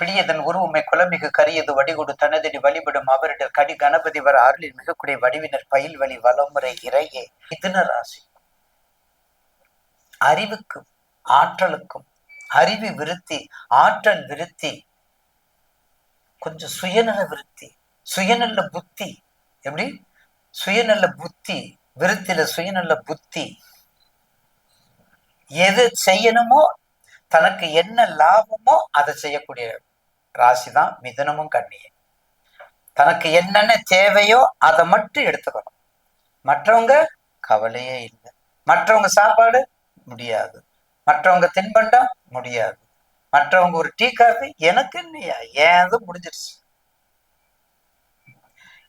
பிடியதன் உருவமை குலமிகு கரியது வடிகொடு தனதடி வழிபடும் அவரிடர் கடி கணபதி வர அருளில் மிகக்குடைய வடிவினர் பயில் வழி வலமுறை இறையே. மிதுன ராசி. அறிவுக்கும் ஆற்றலுக்கும் அறிவு விருத்தி ஆற்றல் விருத்தி கொஞ்சம் சுயநல விருத்தி சுயநல புத்தி எப்படி? சுயநல புத்தி விருத்தில சுயநல புத்தி. எது செய்யணுமோ தனக்கு என்ன லாபமோ அதை செய்யக்கூடிய ராசி தான் மிதுனமும் கண்ணியும் தனக்கு என்னென்ன தேவையோ அதை மட்டும் எடுத்துக்கணும். மற்றவங்க கவலையே இல்லை. மற்றவங்க சாப்பாடு முடியாது. மற்றவங்க தின்பண்டம் முடியாது. மற்றவங்க ஒரு டீ காஃபி எனக்கு இல்லையா? ஏதோ முடிஞ்சிருச்சு?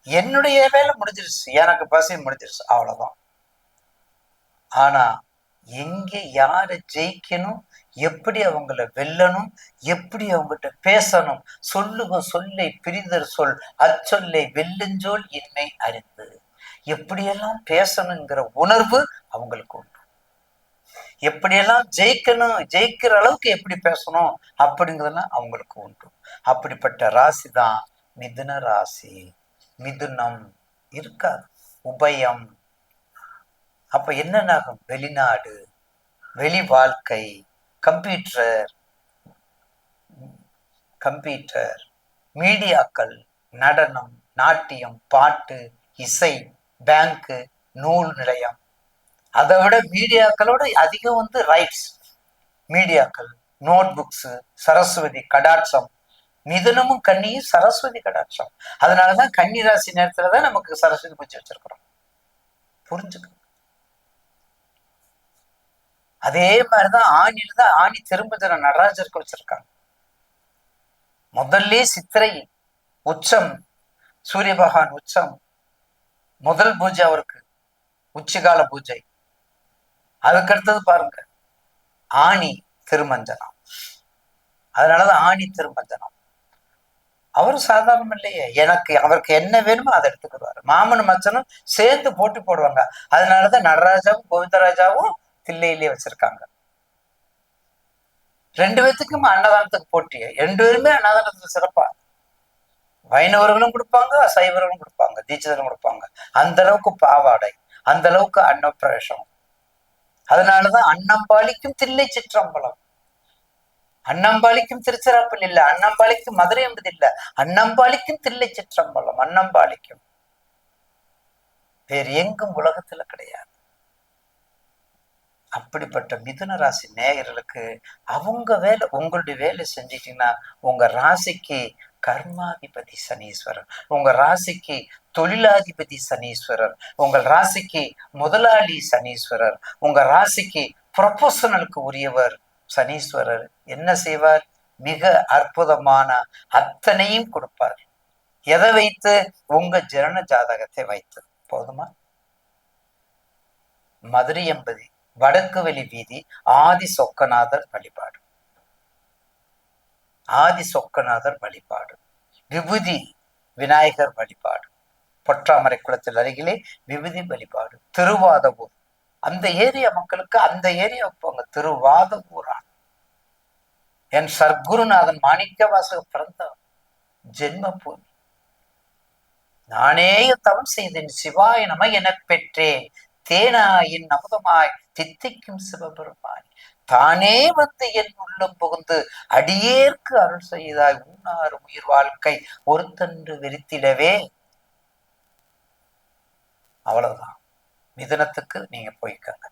என்னுடைய வேலை முடிஞ்சிருச்சு. எனக்கு பசி முடிஞ்சிருச்சு. அவ்வளவுதான். ஆனா எங்கே யாரை ஜெயிக்கணும் எப்படி அவங்கள வெல்லணும் எப்படி அவங்ககிட்ட பேசணும் சொல்லுக சொல்லை பிரிதர் சொல் அச்சொல்லை வெல்லுஞ்சொல் இன்மை அறிந்து. எப்படியெல்லாம் பேசணுங்கிற உணர்வு அவங்களுக்கு உண்டு. எப்படியெல்லாம் ஜெயிக்கணும் ஜெயிக்கிற அளவுக்கு எப்படி பேசணும் அப்படிங்கிறதெல்லாம் அவங்களுக்கு உண்டு. அப்படிப்பட்ட ராசி தான் மிதுன ராசி. மிதுனம் இருக்காது. உபயம் அப்ப என்னென்னாகும்? வெளிநாடு வெளி வாழ்க்கை கம்ப்யூட்டர் கம்ப்யூட்டர் மீடியாக்கள் நடனம் நாட்டியம் பாட்டு இசை பேங்க்கு நூல் நிலையம். அதை விட மீடியாக்களோட அதிகம் வந்து ரைட்ஸ் மீடியாக்கள் நோட் புக்ஸ் சரஸ்வதி கடாட்சம். மிதுனமும் கன்னியும் சரஸ்வதி கடாட்சம். அதனாலதான் கன்னி ராசி நேரத்துலதான் நமக்கு சரஸ்வதி பூஜை வச்சிருக்கிறோம். புரிஞ்சுக்க? அதே மாதிரிதான் ஆணில தான் ஆணி திரும்ப நடராஜருக்கு வச்சிருக்காங்க. முதல்ல சித்திரை உச்சம் சூரிய பகவான் உச்சம் முதல் பூஜை அவருக்கு உச்சிகால பூஜை. அதுக்கு அடுத்தது பாருங்க ஆணி திருமஞ்சனம். அதனாலதான் ஆணி திருமஞ்சனம். அவரும் சாதாரணம் இல்லையே எனக்கு அவருக்கு என்ன வேணுமோ அதை எடுத்துக்கிடுவாரு மாமனும் மச்சனும் சேர்ந்து போட்டி போடுவாங்க. அதனாலதான் நடராஜாவும் கோவிந்தராஜாவும் தில்லையிலே வச்சிருக்காங்க. ரெண்டு பேத்துக்கும் அன்னதானத்துக்கு போட்டி ரெண்டு பேருமே அன்னதானத்துக்கு சிறப்பா. வைணவர்களும் கொடுப்பாங்க சைவர்களும் கொடுப்பாங்க தீட்சிதரும் கொடுப்பாங்க. அந்த அளவுக்கு பாவாடை அந்த அளவுக்கு அன்னப்பிரவேசம் அதனாலதான் அன்னம்பாளிக்கும் தில்லை சிற்றம்பலம். அன்னம்பாளிக்கும் திருச்சிராப்பள்ளி இல்ல அன்னம்பாளிக்கும் மதுரை என்பது இல்ல. அன்னம்பாளிக்கும் தில்லை சிற்றம்பலம் அன்னம்பாளிக்கும். வேறு எங்கும் உலகத்துல கிடையாது. அப்படிப்பட்ட மிதுன ராசி நேயர்களுக்கு அவங்க வேலை உங்களுடைய வேலை செஞ்சிட்டீங்கன்னா உங்க ராசிக்கு கர்மாதிபதி சனீஸ்வரர் உங்க ராசிக்கு தொழிலாதிபதி சனீஸ்வரர் உங்கள் ராசிக்கு முதலாளி சனீஸ்வரர் உங்க ராசிக்கு ப்ரொபோஷனலுக்கு உரியவர் சனீஸ்வரர். என்ன செய்வார்? மிக அற்புதமான அத்தனையும் கொடுப்பார். எதை வைத்து? உங்க ஜனன ஜாதகத்தை வைத்து. போதுமா? மதுரை எம்பதி வடக்கு வெளி வீதி ஆதி சொக்கநாதர் வழிபாடு. ஆதி சொக்கநாதர் வழிபாடு. விபூதி விநாயகர் வழிபாடு. பொற்றாமரை குளத்தில் அருகிலே விபூதி வழிபாடு. திருவாதவூர். அந்த ஏரியா மக்களுக்கு அந்த ஏரியா போங்க. திருவாதவூரான் என் சர்க்குருநாதன் மாணிக்க வாசக பிறந்த ஜென்ம பூமி நானே தவம் செய்தேன். சிவாய நம எனப் பெற்றேன். தேனாயின் அமுதமாய் தித்திக்கும் சிவபெருமான் தானே வந்து என் உள்ளம் புகுந்து அடியேற்கு அருள் செய்தாய் உன்னார் உயிர் வாழ்க்கை ஒருத்தன்று விரித்திடவே. அவ்வளவுதான். மிதனத்துக்கு நீங்க போய்க்கங்க.